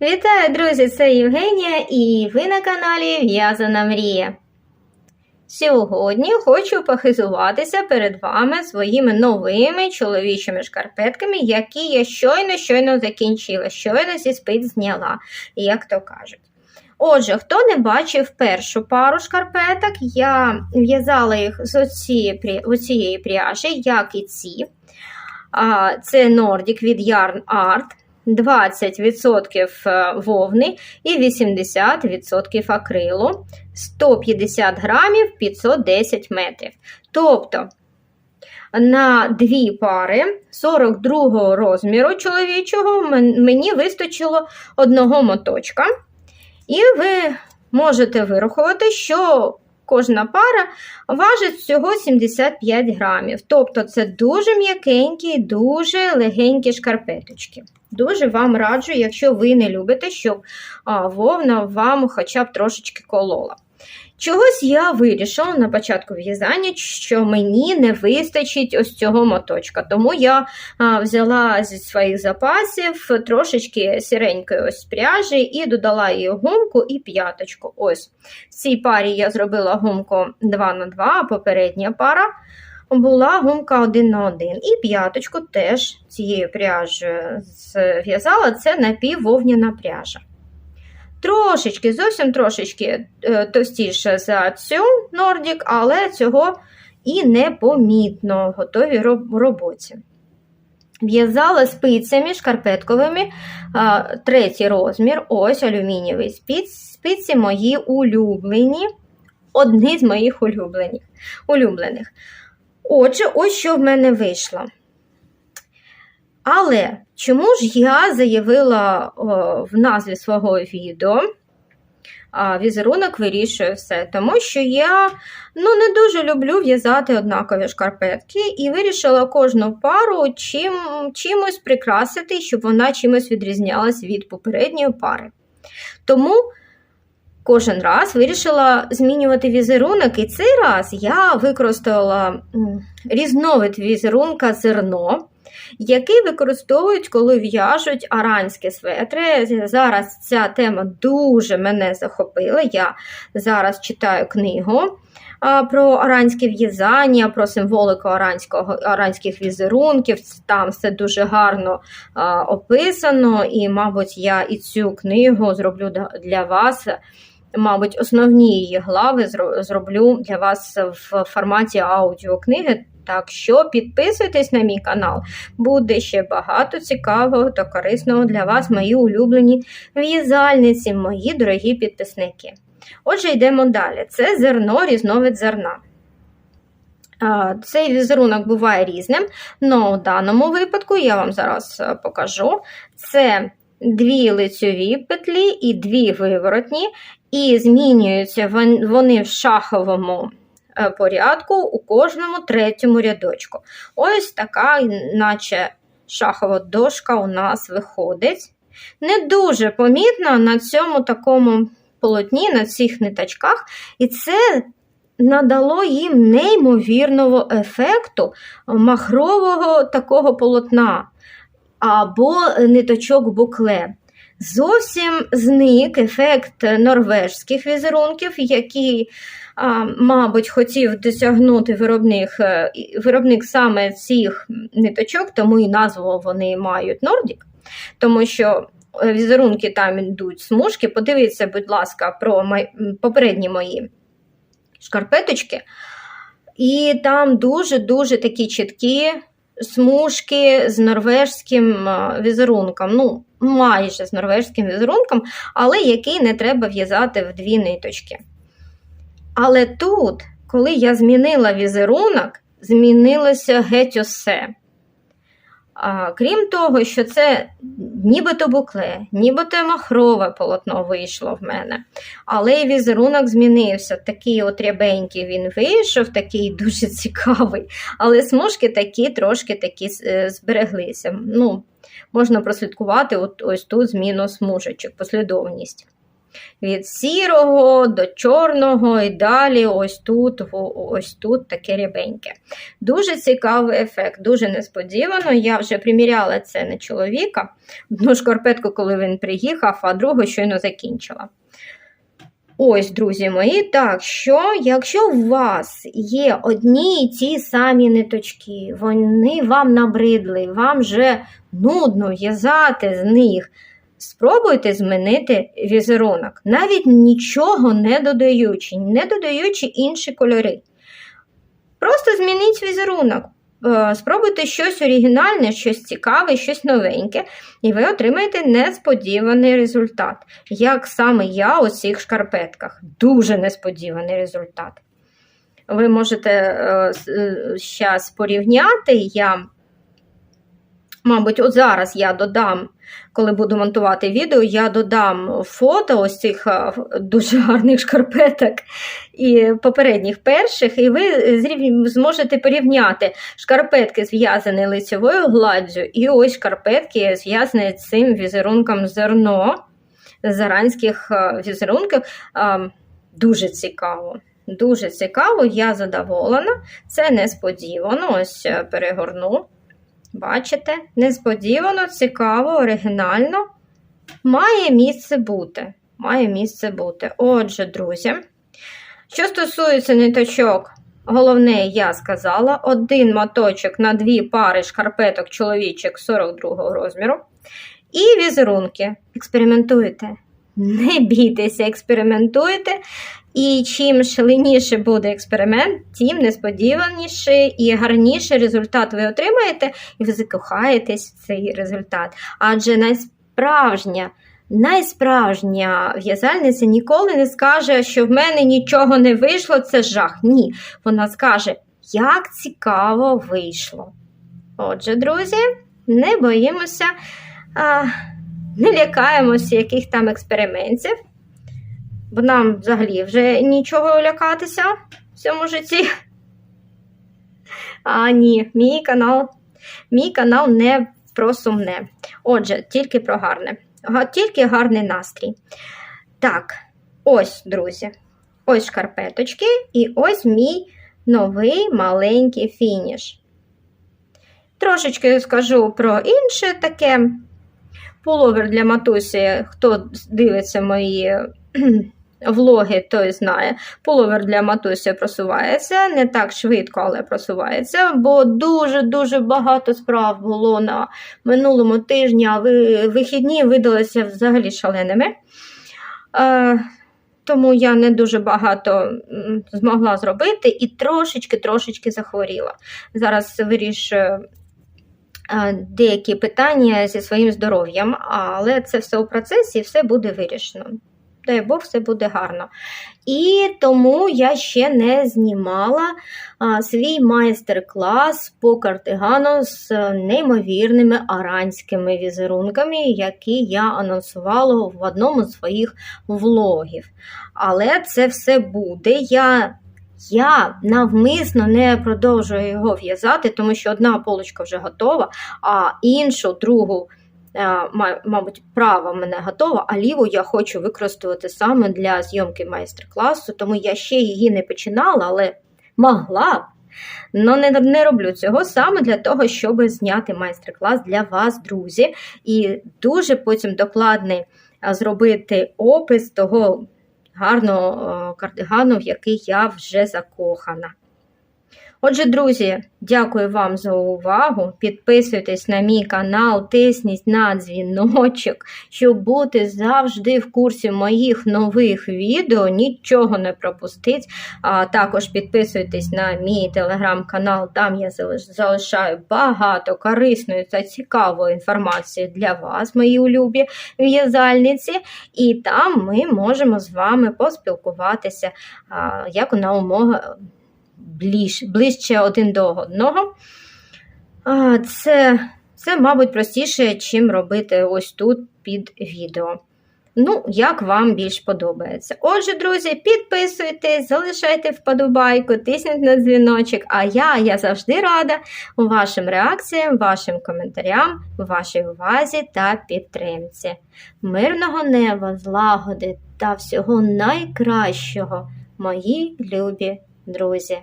Вітаю, друзі! Це Євгенія і ви на каналі В'язана Мрія. Сьогодні хочу похизуватися перед вами своїми новими чоловічими шкарпетками, які я щойно-щойно закінчила, щойно зі спит зняла, як то кажуть. Отже, хто не бачив першу пару шкарпеток, я в'язала їх з оцієї пряжі, як і ці. Це Nordic від Yarn Art. 20% вовни і 80% акрилу, 150 грамів 510 метрів. Тобто на дві пари 42 розміру чоловічого мені вистачило одного моточка. І ви можете вирахувати, що кожна пара важить всього 75 грамів. Тобто це дуже м'якенькі, дуже легенькі шкарпеточки. Дуже вам раджу, якщо ви не любите, щоб а, вовна вам хоча б трошечки колола. Чогось я вирішила на початку в'язання, що мені не вистачить ось цього моточка. Тому я а, взяла зі своїх запасів трошечки сіренької ось пряжі і додала її гумку і п'яточку. Ось В цій парі я зробила гумку 2 на 2 а попередня пара була гумка 1 на 1. І п'яточку теж цією пряжею зв'язала це напіввовняна пряжа. Трошечки, зовсім трошечки е, товстіше за цю Nordic, але цього і непомітно готові роботі. В'язала спицями шкарпетковими третій розмір, ось алюмінієвий спиць, спиці мої улюблені, одні з моїх улюблених. улюблених. Отже, ось що в мене вийшло. Але чому ж я заявила о, в назві свого відео? А Візерунок вирішує все, тому що я ну, не дуже люблю в'язати однакові шкарпетки і вирішила кожну пару чим, чимось прикрасити, щоб вона чимось відрізнялась від попередньої пари. Тому кожен раз вирішила змінювати візерунок, і цей раз я використала різновид візерунка зерно, який використовують, коли в'яжуть аранські светри. Зараз ця тема дуже мене захопила. Я зараз читаю книгу. Про аранське в'язання, про символику аранського, аранських візерунків. Там все дуже гарно описано, і, мабуть, я і цю книгу зроблю для вас мабуть, основні її глави зроблю для вас в форматі аудіокниги. Так що підписуйтесь на мій канал, буде ще багато цікавого та корисного для вас, мої улюблені в'язальниці, мої дорогі підписники. Отже, йдемо далі. Це зерно, різновид зерна. Цей візерунок буває різним, але в даному випадку я вам зараз покажу: це дві лицьові петлі і дві виворотні, і змінюються вони в шаховому е, порядку у кожному третьому рядочку. Ось така, наче шахова дошка у нас виходить. Не дуже помітно на цьому такому полотні, на цих ниточках, і це надало їм неймовірного ефекту махрового такого полотна або ниточок букле. Зовсім зник ефект норвежських візерунків, який, мабуть, хотів досягнути виробник е, виробник саме цих ниточок, тому і назву вони мають Нордік, тому що е, візерунки там йдуть смужки. Подивіться, будь ласка, про попередні мої шкарпеточки. І там дуже-дуже такі чіткі смужки з норвежським візерунком. Ну, майже з норвежським візерунком, але який не треба в'язати в дві ниточки. Але тут, коли я змінила візерунок, змінилося геть усе. Крім того, що це нібито букле, нібито махрове полотно вийшло в мене. Але візерунок змінився. Такий от рябенький він вийшов, такий дуже цікавий. Але смужки такі трошки такі е, збереглися. Ну, Можна прослідкувати от ось ту зміну смужечок, послідовність. Від сірого до чорного і далі ось тут, ось тут таке рябеньке. Дуже цікавий ефект, дуже несподівано. Я вже приміряла це на чоловіка. Одну шкарпетку, коли він приїхав, а другу щойно закінчила. Ось, друзі мої, так що, якщо у вас є одні і ті самі ниточки, вони вам набридли, вам вже нудно в'язати з них, спробуйте змінити візерунок, навіть нічого не додаючи, не додаючи інші кольори. Просто змініть візерунок. Е, Спробуйте щось оригінальне, щось цікаве, щось новеньке, і ви отримаєте несподіваний результат. Як саме я у цих шкарпетках. Дуже несподіваний результат. Ви можете зараз порівняти. Я, мабуть, от зараз я додам, коли буду монтувати відео, я додам фото ось цих дуже гарних шкарпеток і попередніх перших, і ви зможете порівняти шкарпетки зв'язані лицевою гладдю, і ось шкарпетки зв'язані цим візерунком зерно з візерунків. Дуже цікаво. Дуже цікаво, я задоволена. Це несподівано. Ось перегорну. Бачите? Несподівано, цікаво, оригінально. Має місце бути. Має місце бути. Отже, друзі, що стосується ниточок, головне, я сказала, один моточок на дві пари шкарпеток чоловічих 42 розміру. І візерунки. Експериментуйте. Не бійтеся, експериментуйте. І чим шаленіше буде експеримент, тим несподіваніше і гарніший результат ви отримаєте, і ви закохаєтесь в цей результат. Адже найсправжня, найсправжня в'язальниця ніколи не скаже, що в мене нічого не вийшло, це жах. Ні. Вона скаже, як цікаво вийшло. Отже, друзі, не боїмося, а, не лякаємося яких там експериментів бо нам взагалі вже нічого лякатися в цьому житті. А ні, мій канал, мій канал не про сумне. Отже, тільки про гарне. Тільки гарний настрій. Так, ось, друзі. Ось шкарпеточки, і ось мій новий маленький фініш. Трошечки скажу про інше таке пуловер для матусі. Хто дивиться мої влоги, той знає. Пуловер для матусі просувається не так швидко, але просувається, бо дуже-дуже багато справ було на минулому тижні, а вихідні видалися взагалі шаленими. Е, тому я не дуже багато змогла зробити і трошечки-трошечки захворіла. Зараз вирішую е, деякі питання зі своїм здоров'ям, але це все у процесі і все буде вирішено. Дай Бог, все буде гарно. І тому я ще не знімала а, свій майстер-клас по картигану з неймовірними аранськими візерунками, які я анонсувала в одному з своїх влогів. Але це все буде. Я я навмисно не продовжую його в'язати, тому що одна полочка вже готова, а іншу, другу, мабуть, права мене готова, а ліву я хочу використовувати саме для зйомки майстер-класу, тому я ще її не починала, але могла б. Но не, не роблю цього саме для того, щоб зняти майстер-клас для вас, друзі, і дуже потім докладний зробити опис того гарного е, кардигану, в який я вже закохана. Отже, друзі, дякую вам за увагу. Підписуйтесь на мій канал, тисніть на дзвіночок, щоб бути завжди в курсі моїх нових відео, нічого не пропустить. А також підписуйтесь на мій телеграм-канал, там я залишаю багато корисної та цікавої інформації для вас, мої улюбі в'язальниці. І там ми можемо з вами поспілкуватися як на умога ближ, ближче один до одного. А, Це, це, мабуть, простіше, чим робити ось тут під відео. Ну, як вам більш подобається. Отже, друзі, підписуйтесь, залишайте вподобайку, тисніть на дзвіночок. А я, я завжди рада вашим реакціям, вашим коментарям, вашій увазі та підтримці. Мирного неба, злагоди та всього найкращого, мої любі друзі!